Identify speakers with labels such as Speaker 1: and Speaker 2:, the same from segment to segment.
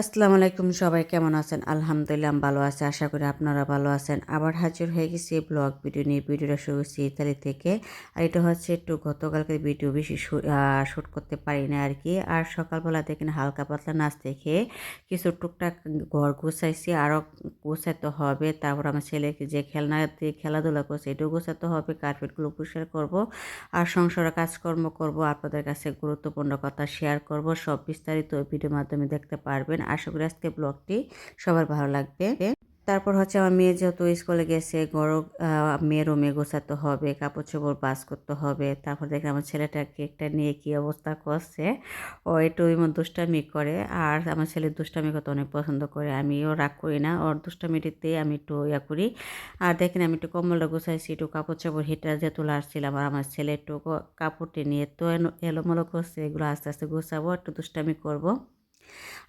Speaker 1: আসসালামু আলাইকুম, সবাই কেমন আছেন? আলহামদুলিল্লাহ ভালো আছি, আশা করি আপনারা ভালো আছেন। আবার হাজির হয়ে গেছি ব্লগ ভিডিও নিয়ে। ভিডিওটা শুরু করছি ইতালি থেকে। আর এটা হচ্ছে একটু গতকালকে ভিডিও, বেশি শ্যুট করতে পারি না আর কি। আর সকালবেলা দেখেন হালকা পাতলা নাচ দেখে কিছু টুকটাক ঘর গুছাইছি আরও গুছাইতে হবে। তারপর আমার ছেলেকে যে খেলনা দিয়ে খেলাধুলা করছে, এটাও গুছাতে হবে কার্পেটগুলো পরিষ্কার করব, আর সংসারে কাজকর্ম করব, আপনাদের কাছে গুরুত্বপূর্ণ কথা শেয়ার করব, সব বিস্তারিত ভিডিওর মাধ্যমে দেখতে পারবেন। আশা করি আজকে ব্লগটি সবার ভালো লাগবে। তারপর হচ্ছে আমার মেয়ে যেহেতু স্কুলে গেছে গরম মেয়ের রুমে গোছাতে হবে কাপড় চোপড় বাস করতে হবে। তারপর দেখে আমার ছেলেটা কেকটা নিয়ে কি অবস্থা করছে। ও একটু এমন দুষ্টামি করে। আর আমার ছেলে দুষ্টামি করতে অনেক পছন্দ করে। আমিও রাগ করি না, ওর দুষ্টামিটিতে আমি একটু ইয়া করি। আর দেখেন আমি একটু কম্বলটা গোছাইছি, একটু কাপড় চাপড় হিটার যে তোলা আসছিলাম আর আমার ছেলে একটু কাপড়টি নিয়ে তো এলোমেলো করছে, এগুলো আস্তে আস্তে গোছাবো, একটু দুষ্টামি করব।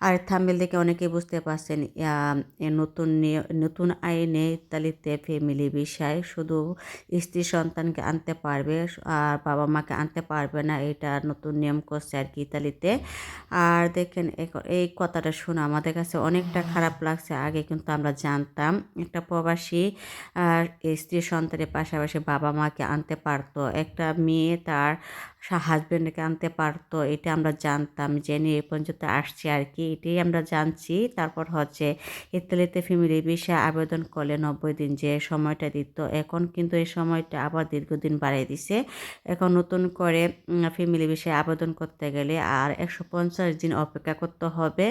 Speaker 1: আর থাম্বেল দেখে অনেকেই বুঝতে পারছেন নতুন নতুন আইনে ইতালিতে ফ্যামিলি বিষয়, শুধু স্ত্রী সন্তানকে আনতে পারবে, আর বাবা মাকে আনতে পারবে না, এটা নতুন নিয়ম করছে আর কি ইতালিতে আর দেখেন এই কথাটা শুনে আমাদের কাছে অনেকটা খারাপ লাগছে, আগে কিন্তু আমরা জানতাম একটা প্রবাসী, আর স্ত্রী সন্তানের পাশাপাশি বাবা মাকে আনতে পারতো, একটা মেয়ে তার হাজব্যান্ডকে আনতে পারতো, এটা আমরা জানতাম জেনে এ পর্যন্ত আসছি আর কি। এটাই আমরা জানছি। তারপর হচ্ছে ইতালিতে ফ্যামিলি বিষয়ে আবেদন করলে নব্বই দিন যে সময়টা দিত, এখন কিন্তু এই সময়টা আবার দীর্ঘদিন বাড়িয়ে দিছে। এখন নতুন করে ফ্যামিলি বিষয়ে আবেদন করতে গেলে আর একশো পঞ্চাশ দিন অপেক্ষা করতে হবে।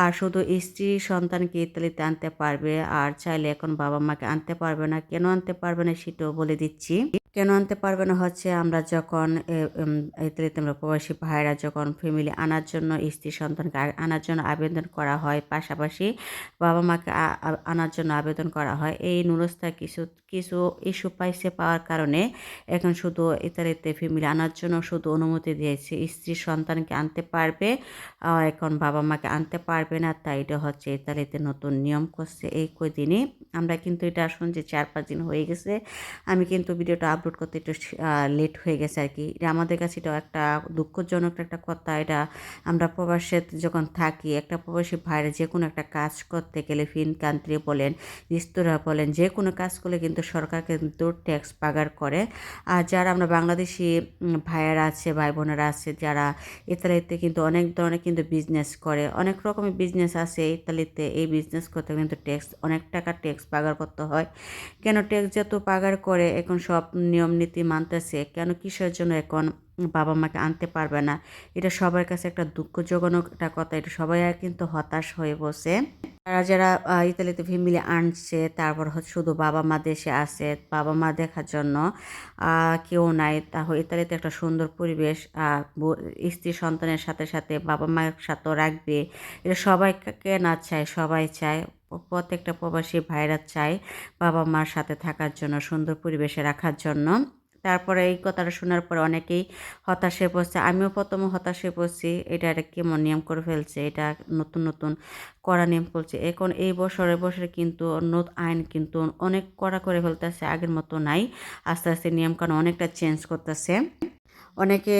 Speaker 1: আর শুধু স্ত্রী সন্তানকে ইতালিতে আনতে পারবে, আর চাইলে এখন বাবা মাকে আনতে পারবে না। কেন আনতে পারবে না সেটাও বলে দিচ্ছি। কেন আনতে পারবে না? হচ্ছে আমরা যখন ইতালিতে প্রবাসী ভাইরা যখন ফ্যামিলি আনার জন্য, স্ত্রী সন্তানকে আনার জন্য আবেদন করা হয়, পাশাপাশি বাবা মাকে আনার জন্য আবেদন করা হয়, এই নুরস্তা কিছু কিছু ইস্যু পাইছে পাওয়ার কারণে এখন শুধু ইতালিতে ফ্যামিলি আনার জন্য শুধু অনুমতি দিয়েছে। স্ত্রী সন্তানকে আনতে পারবে এখন বাবা মাকে আনতে পারবে না, তাই এটা হচ্ছে ইতালিতে নতুন নিয়ম করছে এই কদিনই আমরা কিন্তু এটা শুনছি চার পাঁচ দিন হয়ে গেছে। আমি কিন্তু ভিডিওটা আপলোড করতে একটু লেট হয়ে গেছে আর কি। এটা আমাদের কাছে এটা একটা দুঃখজনক একটা কথা। এটা আমরা প্রবাসে যখন থাকি, একটা প্রবাসী ভাইরা যে কোনো একটা কাজ করতে গেলে ফিন কান্ট্রি বলেন, রেস্তোরাঁ বলেন, যে কোনো কাজ করলে কিন্তু সরকার কিন্তু ট্যাক্স পাগার করে। আর যারা আমরা বাংলাদেশি ভাইয়েরা আছে ভাই বোনেরা আছে, যারা ইতালিতে কিন্তু অনেক ধরনের কিন্তু বিজনেস করে, অনেক রকমের বিজনেস আছে ইতালিতে, এই বিজনেস করতে কিন্তু ট্যাক্স, অনেক টাকা ট্যাক্স পাগার করতে হয়। কেন ট্যাক্স যত পাগার করে, এখন সব নিয়ম নীতি মানতেছে, কেন কিসের জন্য এখন বাবা মাকে আনতে পারবে না? এটা সবার কাছে একটা দুঃখজনক একটা কথা, এটা সবাই কিন্তু হতাশ হয়ে বসে। তারা যারা ইতালিতে ফ্যামিলি আনছে, তারপর হচ্ছে শুধু বাবা মা দেশে আছে, বাবা মা দেখার জন্য কেউ নাই। তাহলে ইতালিতে একটা সুন্দর পরিবেশ স্ত্রী সন্তানের সাথে সাথে বাবা মায়ের সাথেও রাখবে। এটা সবাইকে না চায়, সবাই চায়। প্রত্যেকটা প্রবাসী ভাইরা চায় বাবা মার সাথে থাকার জন্য, সুন্দর পরিবেশে রাখার জন্য। তারপরে এই কথাটা শোনার পরে অনেকেই হতাশে পড়ছে। আমিও প্রথমে হতাশে পড়ছি, এটা একটা কেমন নিয়ম করে ফেলছে, এটা নতুন নতুন কড়া নিয়ম করছে। এখন এই বছরে বছরে কিন্তু নতুন আইন কিন্তু অনেক কড়া করে ফেলতেছে, আগের মতো নাই। আস্তে আস্তে নিয়মকানুন অনেকটা চেঞ্জ করতেছে। অনেকে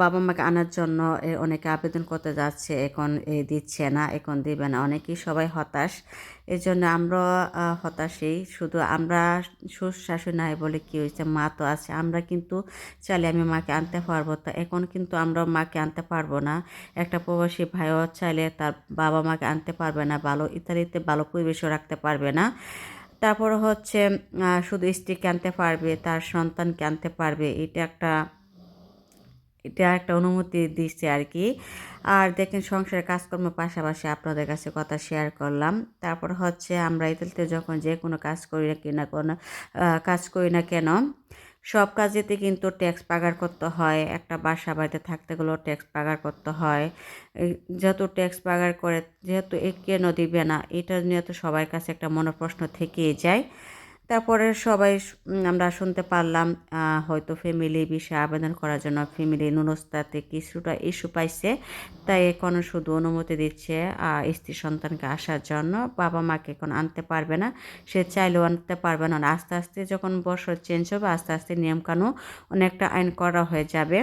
Speaker 1: বাবা মাকে আনার জন্য অনেকে আবেদন করতে যাচ্ছে, এখন দিচ্ছে না, এখন দিবে না, অনেকেই সবাই হতাশ। এই জন্য আমরা হতাশই, শুধু আমরা শ্বশুর নাই বলে কী হয়েছে, মা তো আছে, আমরা কিন্তু চাইলে আমি মাকে আনতে পারব, তো এখন কিন্তু আমরা মাকে আনতে পারব না। একটা প্রবাসী ভাইও চাইলে তার বাবা মাকে আনতে পারবে না, ভালো ইত্যাদিতে ভালো পরিবেশও রাখতে পারবে না। তারপর হচ্ছে শুধু স্ত্রীকে আনতে পারবে, তার সন্তানকে আনতে পারবে, এটা একটা এটা একটা অনুমতি দিচ্ছে আর কি। আর দেখেন সংসারের কাজকর্ম পাশাপাশি আপনাদের কাছে কথা শেয়ার করলাম। তারপর হচ্ছে আমরা ইতালিতে যখন যে কোনো কাজ করি না কিনা, কোনো কাজ করি না কেন, সব কাজেতে কিন্তু ট্যাক্স পাগার করতে হয়। একটা বাসা বাড়িতে থাকতে গেলেও ট্যাক্স পাগার করতে হয়। যেহেতু ট্যাক্স পাগার করে, যেহেতু এ কেন দিবে না, এটা নিয়ে তো সবার কাছে একটা মনোপ্রশ্ন থেকেই যায়। তারপরে সবাই আমরা শুনতে পারলাম হয়তো ফ্যামিলি বিষয়ে আবেদন করার জন্য ফ্যামিলি নুনস্তাতে কিছুটা ইস্যু পাইছে। তাই এখন শুধু অনুমতি দিচ্ছে স্ত্রী সন্তানকে আসার জন্য। বাবা মাকে এখন আনতে পারবে না, সে চাইলেও আনতে পারবে না। আস্তে আস্তে যখন বছর চেঞ্জ হবে, আস্তে আস্তে নিয়মকানুন অনেকটা আইন করা হয়ে যাবে।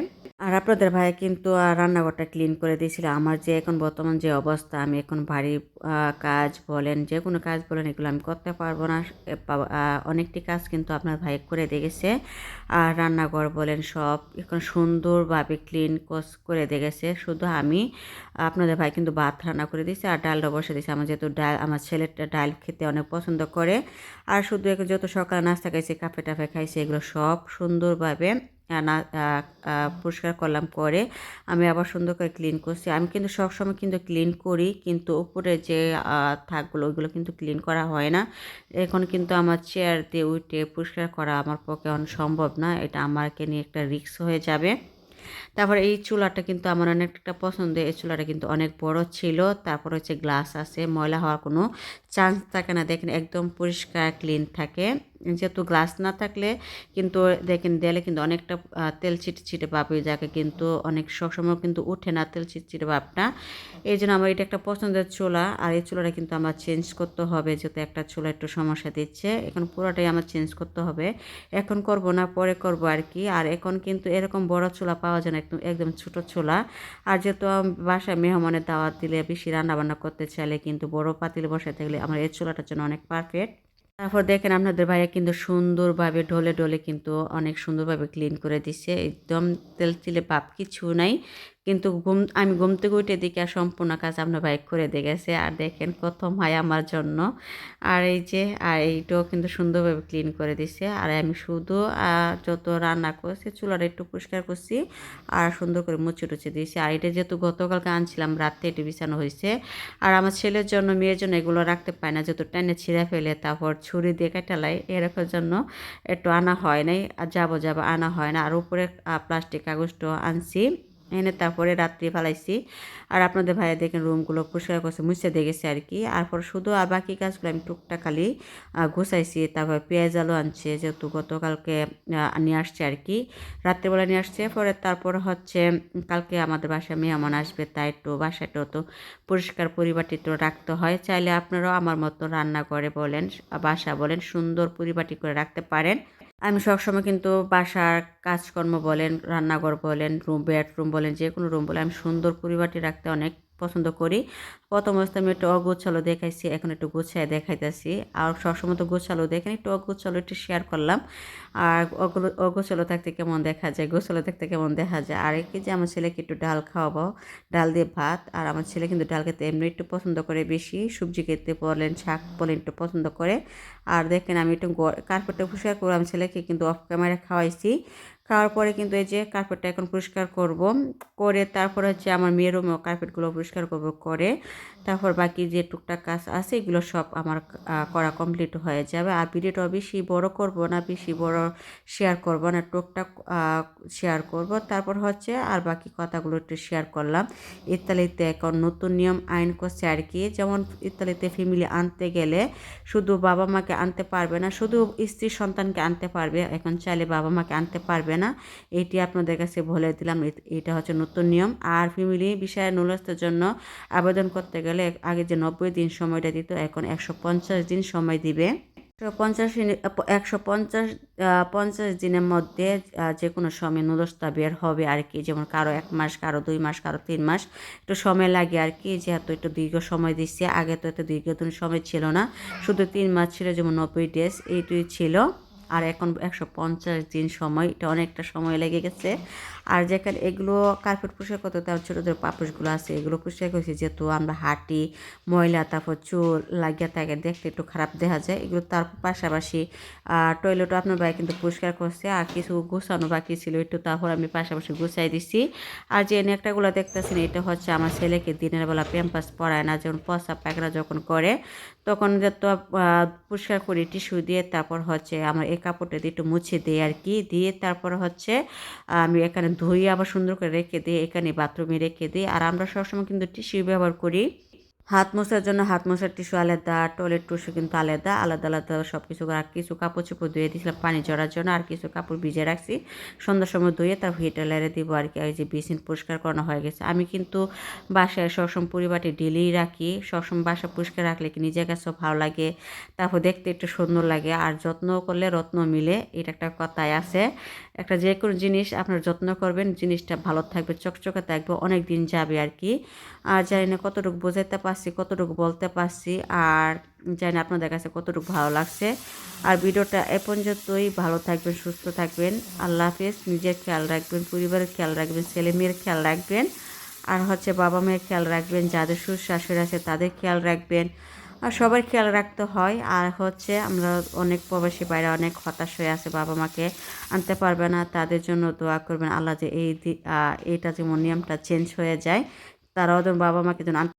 Speaker 1: আর আপনাদের ভাই কিন্তু রান্নাঘরটা ক্লিন করে দিয়েছিল। আমার যে এখন বর্তমান যে অবস্থা, আমি এখন বাড়ি কাজ বলেন, যে কোনো কাজ বলেন, এগুলো আমি করতে পারব না। অনেকটি কাজ কিন্তু আপনার ভাই করে দেখেছে। আর রান্নাঘর বলেন, সব এখন সুন্দরভাবে ক্লিন কস করে দেখেছে। শুধু আমি, আপনাদের ভাই কিন্তু ভাত রান্না করে দিয়েছে আর ডালটা বসে দিয়েছে। আমার যেহেতু ডাল, আমার ছেলেটা ডাল খেতে অনেক পছন্দ করে। আর শুধু যত সকালে নাস্তা খাইছে, কাফে টাফে খাইছে, এগুলো সব সুন্দরভাবে না পরিষ্কার করলাম করে আমি আবার সুন্দর করে ক্লিন করছি। আমি কিন্তু সবসময় কিন্তু ক্লিন করি, কিন্তু উপরে যে আহ, থাকগুলো ওইগুলো কিন্তু ক্লিন করা হয় না। এখন কিন্তু আমার চেয়ার দিয়ে উঠে পরিষ্কার করা আমার পক্ষে সম্ভব না। এটা আমাকে নিয়ে একটা রিক্স হয়ে যাবে। তারপর এই চুলাটা কিন্তু আমার অনেকটা পছন্দ এই চুলাটা কিন্তু অনেক বড় ছিল। তারপর হচ্ছে গ্লাস আছে ময়লা হওয়ার কোনো চান্স থাকে না। দেখেন একদম পরিষ্কার ক্লিন থাকে। যেহেতু গ্লাস না থাকলে কিন্তু দেখেন দেয়ালে কিন্তু অনেকটা তেল ছিটে ছিটে ভাব হয়ে যাকে কিন্তু অনেক সবসময় কিন্তু উঠে না তেল ছিটে ছিটে ভাবটা। এই জন্য আমার এটা একটা পছন্দের চোলা। আর এই চোলাটা কিন্তু আমার চেঞ্জ করতে হবে। যেহেতু একটা চোলা একটু সমস্যা দিচ্ছে। এখন পুরোটাই আমার চেঞ্জ করতে হবে। এখন করব না, পরে করব আর কি। আর এখন কিন্তু এরকম বড় চোলা পাওয়া যায় না। একদম একদম ছোট চুলা। আর যেহেতু বাসায় মেহমানের দাওয়াত দিলে বেশি রান্না বান্না করতে চাইলে কিন্তু বড় পাতিল বসে থাকলে আমার এই চোলাটার জন্য অনেক পারফেক্ট তারপর দেখেন আপনাদের ভাইয়া কিন্তু সুন্দরভাবে ঢলে ঢলে কিন্তু অনেক সুন্দরভাবে ক্লিন করে দিচ্ছে একদম তেল তিলে পাপ কিছু নাই। কিন্তু ঘুম, আমি ঘুম থেকে উঠে দিকে আর সম্পূর্ণ কাজ আপনার ভাই করে দিয়ে গেছে। আর দেখেন কত মায়া আমার জন্য। আর এই যে, আর এইটাও কিন্তু সুন্দরভাবে ক্লিন করে দিছে। আর আমি শুধু যত রান্না করছি, চুলাটা একটু পরিষ্কার করছি আর সুন্দর করে মুছে টুচে দিয়েছি। আর এটা যেহেতু গতকালকে আনছিলাম, রাতে একটু বিছানো হয়েছে। আর আমার ছেলের জন্য, মেয়ের জন্য এগুলো রাখতে পায় না। যেহেতু টেনে ছিঁড়ে ফেলে, তারপর ছুরি দিয়ে কাটালাই এরকম জন্য একটু আনা হয় নাই। আর যাব যাব আনা হয় না। আর উপরে প্লাস্টিক কাগজটা আনছি। এনে তারপরে রাত্রি ফেলাইছি। আর আপনাদের ভাইয়া দেখেন রুমগুলো পরিষ্কার করছে, মুছে দেখেছি আর কি। আর পর শুধু আর বাকি কাজগুলো আমি টুকটা খালি গুছাইছি। তারপর পেঁয়াজ আলু আনছে, যেহেতু গতকালকে নিয়ে আসছে আর কি। রাত্রিবেলা নিয়ে আসছে, পরে তারপর হচ্ছে কালকে আমাদের বাসায় মেহমান আসবে, তাই একটু বাসাটাও তো পরিষ্কার পরিপাটি তো রাখতে হয়। চাইলে আপনারাও আমার মতো রান্না করে বলেন, বাসা বলেন, সুন্দর পরিপাটি করে রাখতে পারেন। আমি সবসময় কিন্তু বাসার কাজকর্ম বলেন, রান্নাঘর বলেন রুম বেডরুম বলেন যে কোনো রুম বলেন, আমি সুন্দর পরিবারটি রাখতে অনেক পছন্দ করি। প্রথম অবস্থায় আমি একটু অগোছালো দেখাইছি, এখন একটু গুছায় দেখাইতেছি। আর সবসময় তো গোছালো দেখেন, একটু অগোছালো একটু শেয়ার করলাম। আর অগোছালো থাকতে কেমন দেখা যায়, গোছালো থাকতে কেমন দেখা যায়? আর কি যে আমার ছেলেকে একটু ডাল খাওয়াবো, ডাল দিয়ে ভাত, আর আমার ছেলে কিন্তু ডাল খেতে এমনি একটু পছন্দ করে বেশি, সবজি খেতে বলেন, শাক বলেন একটু পছন্দ করে। আর দেখেন আমি একটু কার্পেটটা পরিষ্কার করে আমি ছেলেকে কিন্তু অফ ক্যামেরা খাওয়াইছি। খাওয়ার পরে কিন্তু এই যে কার্পেটটা এখন পরিষ্কার করব। করে তারপর হচ্ছে আমার মেয়ের রুমেও কার্পেটগুলো পরিষ্কার করব করে। তারপর বাকি যে টুকটাক কাজ আছে এগুলো সব আমার করা কমপ্লিট হয়ে যাবে। আর ভিডিওটা বেশি বড় করব না, বেশি বড় শেয়ার করব না, টুকটাক শেয়ার করব। তারপর হচ্ছে আর বাকি কথাগুলো একটু শেয়ার করলাম। ইতালিতে এখন নতুন নিয়ম আইন করছে আর কি। যেমন ইতালিতে ফ্যামিলি আনতে গেলে শুধু বাবা মাকে আনতে পারবে না, শুধু স্ত্রী সন্তানকে আনতে পারবে। এখন চাইলে বাবা মাকে আনতে পারবে না। এটি আপনাদের কাছে বলে দিলাম এটা হচ্ছে নতুন নিয়ম। আর ফ্যামিলি বিষয়ে নুলস্তের জন্য আবেদন করতে গেলে আগে যে নব্বই দিন সময়টা দিত, এখন একশো পঞ্চাশ দিন সময় দিবে। পঞ্চাশ একশো পঞ্চাশ পঞ্চাশ দিনের মধ্যে যে কোনো সময় নুলস্তা বের হবে আর কি, যেমন কারও এক মাস, কারও দুই মাস, কারও তিন মাস। একটু সময় লাগে আর কি, যেহেতু একটু দীর্ঘ সময় দিচ্ছে, আগে তো এত দীর্ঘদিন সময় ছিল না। শুধু তিন মাস ছিল, যেমন নব্বই ডেজ এইটুই ছিল। আর এখন একশো পঞ্চাশ দিন সময়, এটা অনেকটা সময় লেগে গেছে। আর যেখানে এগুলো কার্পেট পরিষ্কার করতে তার ছোটো ছোটো পাপোশগুলো আছে, এগুলো পরিষ্কার করছি যেহেতু আমরা হাঁটি, ময়লা, তারপর চুল লাগিয়ে থাকে দেখতে একটু খারাপ দেখা যায়। এগুলো তার পাশাপাশি টয়লেটও আপনার ভাই কিন্তু পরিষ্কার করছে, আর কিছু গোছানো বাকি ছিল, একটু তারপর আমি পাশাপাশি গুছাই দিছি। আর যে নেকটাগুলো দেখতেছেন, এটা হচ্ছে আমার ছেলেকে দিনের বেলা প্যাম্পাস পরায় না, যখন পচা পায়খানা যখন করে, তখন যত পরিষ্কার করি টিস্যু দিয়ে তারপর হচ্ছে আমার এই কাপড়টা দিয়ে একটু মুছে দিই আর কি। দিয়ে তারপর হচ্ছে, আমি এখানে ধুয়ে আবার সুন্দর করে রেখে দিই, এখানে বাথরুমে রেখে দিই। আর আমরা সবসময় কিন্তু টিস্যু ব্যবহার করি। হাত মোছার জন্য হাত মোছার টিস্যু আলাদা টয়লেট টিস্যু কিন্তু আলাদা আলাদা আলাদা সব কিছু আর কিছু কাপড় চোপড় ধুয়ে দিয়েছিলাম পানি জড়ার জন্য, আর কিছু কাপড় ভিজে রাখছি। সন্ধ্যার সময় ধুয়ে তার হিটার লাইরে দিব, আর কি, ওই যে বেসিন পরিষ্কার করানো হয়ে গেছে। আমি কিন্তু বাসায় সবসময় পরিবারটি ডেলিই রাখি। সবসময় বাসা পরিষ্কার রাখলে কি নিজের কাছেও ভালো লাগে, তারপর দেখতে একটু সুন্দর লাগে। আর যত্ন করলে রত্ন মিলে, এটা একটা কথাই আছে। একটা যে কোনো জিনিস আপনার যত্ন করবেন, জিনিসটা ভালো থাকবে, চকচকে থাকবে অনেক দিন যাবে আর কি। আর জানি না কতটুকু বোঝাইতে বোঝাতে পারছি, কতটুকু বলতে পারছি আর জানি আপনাদের কাছে কতটুকু ভালো লাগছে। আর ভিডিওটা এ পর্যন্তই, ভালো থাকবেন, সুস্থ থাকবেন, আল্লাহ হাফেজ। নিজের খেয়াল রাখবেন, পরিবারের খেয়াল রাখবেন, ছেলে মেয়ের খেয়াল রাখবেন, আর হচ্ছে বাবা মায়ের খেয়াল রাখবেন, যাদের শাশুড়ি আছে তাদের খেয়াল রাখবেন। আর সবার খেয়াল রাখতে হয়, আর হচ্ছে আমরা অনেক প্রবাসী বাইরে অনেক হতাশ হয়ে আছে বাবা মাকে আনতে পারবে না, তাদের জন্য দোয়া করবেন, আল্লাহ যে এই এইটা যেমন নিয়মটা চেঞ্জ হয়ে যায়, তারাও যেন বাবা মাকে যেন